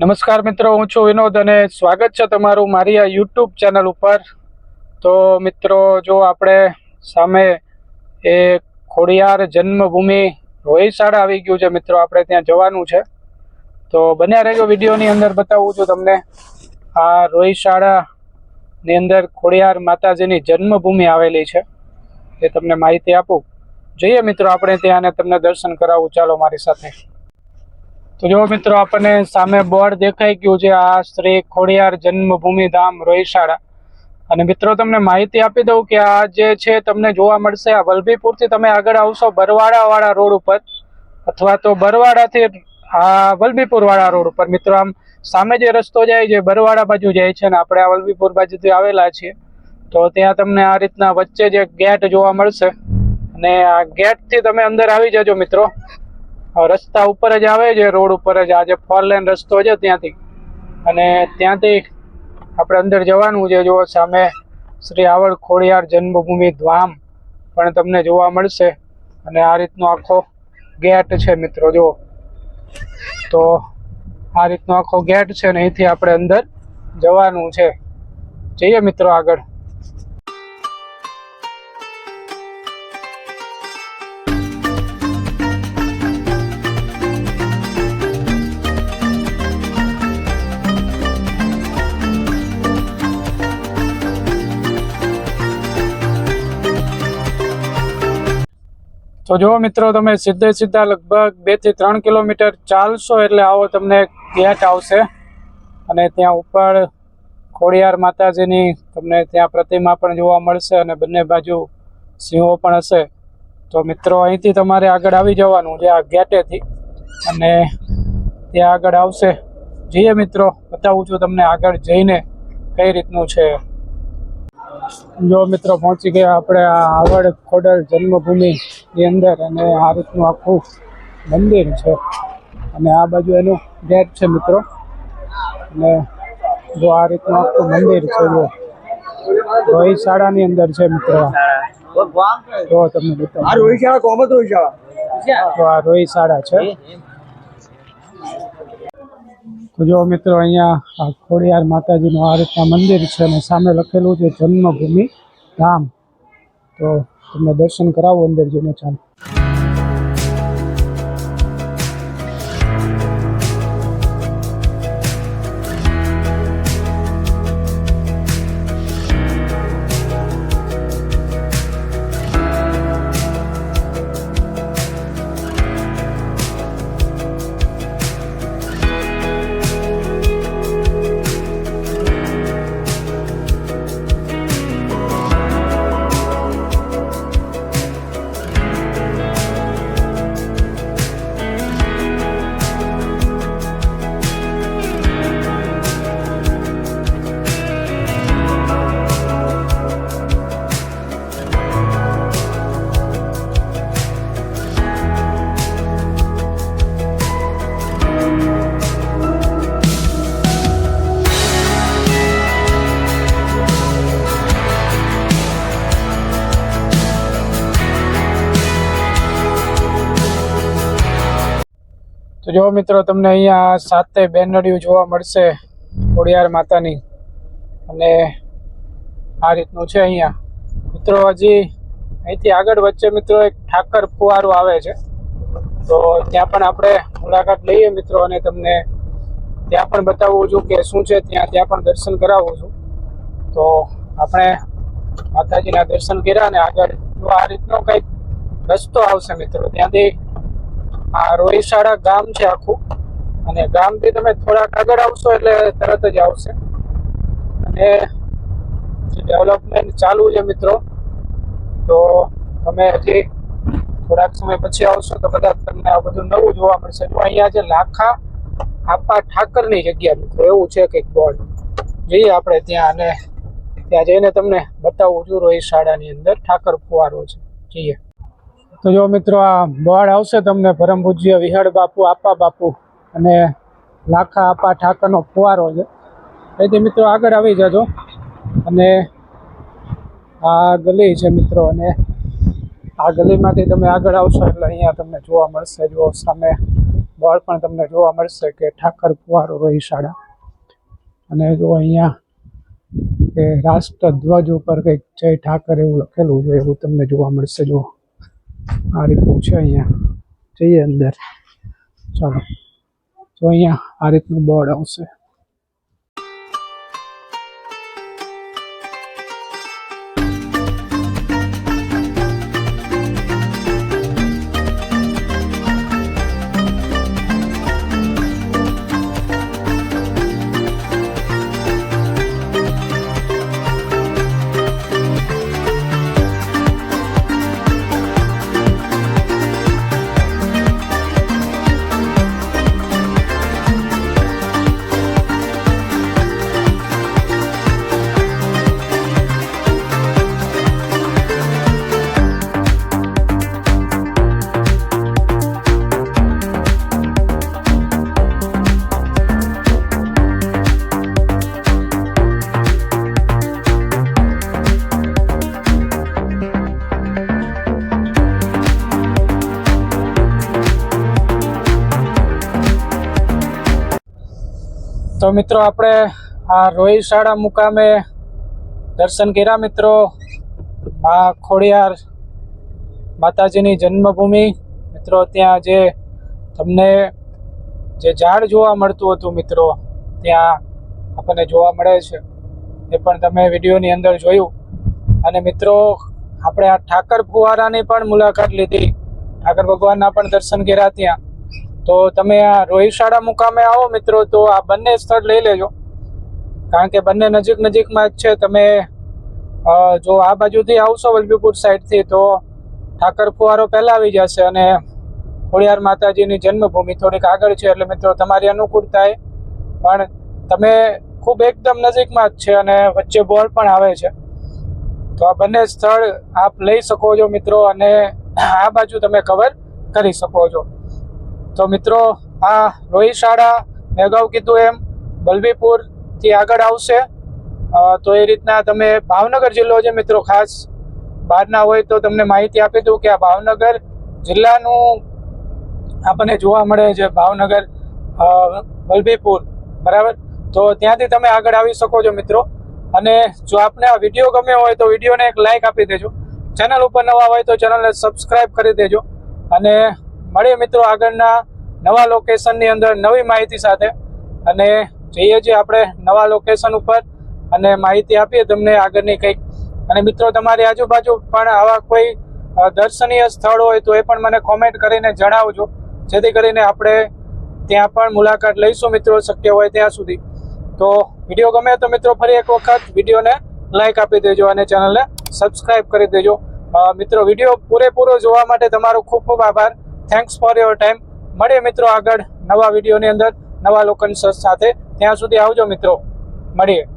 નમસ્કાર મિત્રો, હું છું વિનોદ અને સ્વાગત છે તમારું મારી આ યુટ્યુબ ચેનલ ઉપર. તો મિત્રો, જો આપણે સામે એ ખોડિયાર જન્મભૂમિ રોહિશાળા આવી ગયું છે મિત્રો, આપણે ત્યાં જવાનું છે. તો બન્યા રહેજો વિડીયોની અંદર, બતાવું છું તમને. આ રોહિશાળાની અંદર ખોડિયાર માતાજીની જન્મભૂમિ આવેલી છે. એ તમને માહિતી આપું. જઈએ મિત્રો, આપણે ત્યાં અને તમને દર્શન કરાવું. ચાલો મારી સાથે. તો જો મિત્રો આપણને સામે બોર્ડ દેખાઈ ગયું છે, આ શ્રી ખોડિયાર જન્મભૂમિ ધામ રોહિશાળા અને મિત્રો તમને માહિતી આપી દઉં કે આ જે છે તમને જોવા મળશે, આ વલભીપુરથી તમે આગળ આવશો બરવાડાવાળા રોડ ઉપર, અથવા તો બરવાડાથી આ વલભીપુરવાળા રોડ ઉપર. મિત્રો આમ સામે જે રસ્તો જાય છે, બરવાડા બાજુ જાય છે અને આપણે આ વલભીપુર બાજુથી આવેલા છીએ. તો ત્યાં તમને આ રીતના વચ્ચે જે ગેટ જોવા મળશે. અને આ ગેટથી તમે અંદર આવી જજો મિત્રો. રસ્તા ઉપર જ આવે છે, રોડ ઉપર જ. આજે ફોર લેન રસ્તો છે ત્યાંથી. અને ત્યાંથી આપણે અંદર જવાનું છે જો સામે શ્રી આવડ ખોડિયાર જન્મભૂમિ ધામ પણ તમને જોવા મળશે. અને આ રીતનો આખો ગેટ છે મિત્રો જો તો આ રીતનો આખો ગેટ છે ને, અહીંથી આપણે અંદર જવાનું છે. જઈએ મિત્રો આગળ. તો જો મિત્રો, તમે સીધે સીધા લગભગ બેથી ત્રણ કિલોમીટર ચાલશો એટલે આવો તમને ગેટ આવશે. અને ત્યાં ઉપર ખોડિયાર માતાજીની તમને ત્યાં પ્રતિમા પણ જોવા મળશે અને બંને બાજુ સિંહો પણ હશે. તો મિત્રો, અહીંથી તમારે આગળ આવી જવાનું છે આ ગેટેથી. અને ત્યાં આગળ આવશે. જઈએ મિત્રો, બતાવું છું તમને આગળ જઈને કઈ રીતનું છે. જો મિત્રો પહોંચી ગયા આપણે આ આવડ ખોડલ જન્મભૂમિની અંદર અને આ રીતનું આખું મંદિર છે. અને આ બાજુ એનું ગેટ છે મિત્રો. અને જો આ રીતનું આખું મંદિર છે જો. રોહિત શાળાની અંદર છે મિત્રો. જો તમને મિત્રો આ રોહિત શાળા કોમત રોહિત શાળા? તો આ રોહિત શાળા છે. જો મિત્રો અહીંયા ખોડિયાર માતાજીનું આ રીતના મંદિર છે અને સામે લખેલું છે જન્મભૂમિ ધામ. તો તમને દર્શન કરાવો અંદર જઈને ચાલો. તો જો મિત્રો, તમને અહીંયા સાતે બેનડીઓ જોવા મળશે ખોડિયાર માતાની. અને આ રીતનું છે અહીંયા. મિત્રો, હજી અહીંથી આગળ વચ્ચે મિત્રો એક ઠાકર ફુવારો આવે છે. તો ત્યાં પણ આપણે મુલાકાત લઈએ મિત્રો, અને તમને ત્યાં પણ બતાવવું છું કે શું છે ત્યાં. ત્યાં પણ દર્શન કરાવું છું. તો આપણે માતાજીના દર્શન કર્યા અને આગળ આ રીતનો કંઈક રસ્તો આવશે મિત્રો, ત્યાંથી આ રોહિશાળા ગામ છે આખું. અને ગામથી તમે થોડાક આગળ આવશો એટલે તરત જ આવશે. અને ડેવલપમેન્ટ ચાલુ છે મિત્રો, તો તમે હજી થોડાક સમય પછી આવશો તો કદાચ તમને આ બધું નવું જોવા મળશે. તો અહીંયા છે લાખા આપા ઠાકરની જગ્યા મિત્રો, એવું છે કંઈક બોર્ડ. જઈએ આપણે ત્યાં અને ત્યાં જઈને તમને બતાવું છું રોહિત શાળાની અંદર ઠાકર ફુવારો છે. જઈએ. તો જો મિત્રો, આ બોર્ડ આવશે તમને પરમ પૂજ્ય વિહળ બાપુ, આપા બાપુ અને લાખા આપા ઠાકરનો ફુવારો છે. એથી મિત્રો આગળ આવી જજો. અને આ ગલી છે મિત્રો, અને આ ગલીમાંથી તમે આગળ આવશો એટલે અહીંયા તમને જોવા મળશે. જો સામે બોર્ડ પણ તમને જોવા મળશે કે ઠાકર ફુવારો રોહિશાળા અને જો અહીંયા કે રાષ્ટ્રધ્વજ ઉપર કંઈક જય ઠાકર એવું લખેલું છે, એવું તમને જોવા મળશે. જો આ રીતનું છે અહીંયા. જઈએ અંદર. ચાલો. તો અહીંયા આ રીતનું બોર્ડ આવશે. તો મિત્રો આપણે આ રોહિશાળા મુકામે દર્શન કર્યા મિત્રો. મા ખોડિયાર માતાજીની જન્મભૂમિ. મિત્રો, ત્યાં જે તમને જે ઝાડ જોવા મળતું હતું મિત્રો, ત્યાં આપણને જોવા મળે છે. એ પણ તમે વિડીયોની અંદર જોયું. અને મિત્રો, આપણે આ ઠાકર ફુવારાની પણ મુલાકાત લીધી. ઠાકર ભગવાનના પણ દર્શન કર્યા ત્યાં. તો તમે આ રોહિશાળા મુકામે આવો મિત્રો, તો આ બંને સ્થળ લઈ લેજો. કારણ કે બંને નજીક નજીકમાં જ છે. તમે જો આ બાજુથી આવશો વલ્લભીપુર સાઈડથી, તો ઠાકર ફુવારો પહેલાં આવી જશે અને ખોડિયાર માતાજીની જન્મભૂમિ થોડીક આગળ છે. એટલે મિત્રો, તમારી અનુકૂળતાએ પણ તમે ખૂબ એકદમ નજીકમાં જ છે અને વચ્ચે બોર્ડ પણ આવે છે. તો આ બંને સ્થળ આપ લઈ શકો છો મિત્રો અને આ બાજુ તમે કવર કરી શકો છો. તો મિત્રો, આ રોહિશાળા મેં અગાઉ કીધું એમ, બલબીપુરથી આગળ આવશે. તો એ રીતના તમે ભાવનગર જિલ્લો છે મિત્રો ખાસ. બહારના હોય તો તમને માહિતી આપી દઉં કે આ ભાવનગર જિલ્લાનું આપણને જોવા મળે છે ભાવનગર બલબીપુર. બરાબર? તો ત્યાંથી તમે આગળ આવી શકો છો મિત્રો. અને જો આપને આ વીડિયો ગમ્યો હોય તો વિડીયોને એક લાઇક આપી દેજો. ચેનલ ઉપર નવા હોય તો ચેનલને સબસ્ક્રાઈબ કરી દેજો. અને મળીએ મિત્રો આગળના નવા લોકેશનની અંદર નવી માહિતી સાથે. અને જઈએ છીએ આપણે નવા લોકેશન ઉપર અને માહિતી આપીએ તમને આગળની કંઈક. અને મિત્રો તમારી આજુબાજુ પણ આવા કોઈ દર્શનીય સ્થળ હોય તો એ પણ મને કોમેન્ટ કરીને જણાવજો. જેથી કરીને આપણે ત્યાં પણ મુલાકાત લઈશું મિત્રો, શક્ય હોય ત્યાં સુધી. તો વીડિયો ગમે તો મિત્રો ફરી એક વખત વિડીયોને લાઈક આપી દેજો અને ચેનલને સબસ્ક્રાઈબ કરી દેજો. મિત્રો વીડિયો પૂરેપૂરો જોવા માટે તમારો ખૂબ ખૂબ આભાર. થેન્ક્સ ફોર યોર ટાઈમ મળીએ મિત્રો આગળ નવા વિડીયોની અંદર, નવા લોકોની સાથે. ત્યાં સુધી આવજો મિત્રો. મળીએ.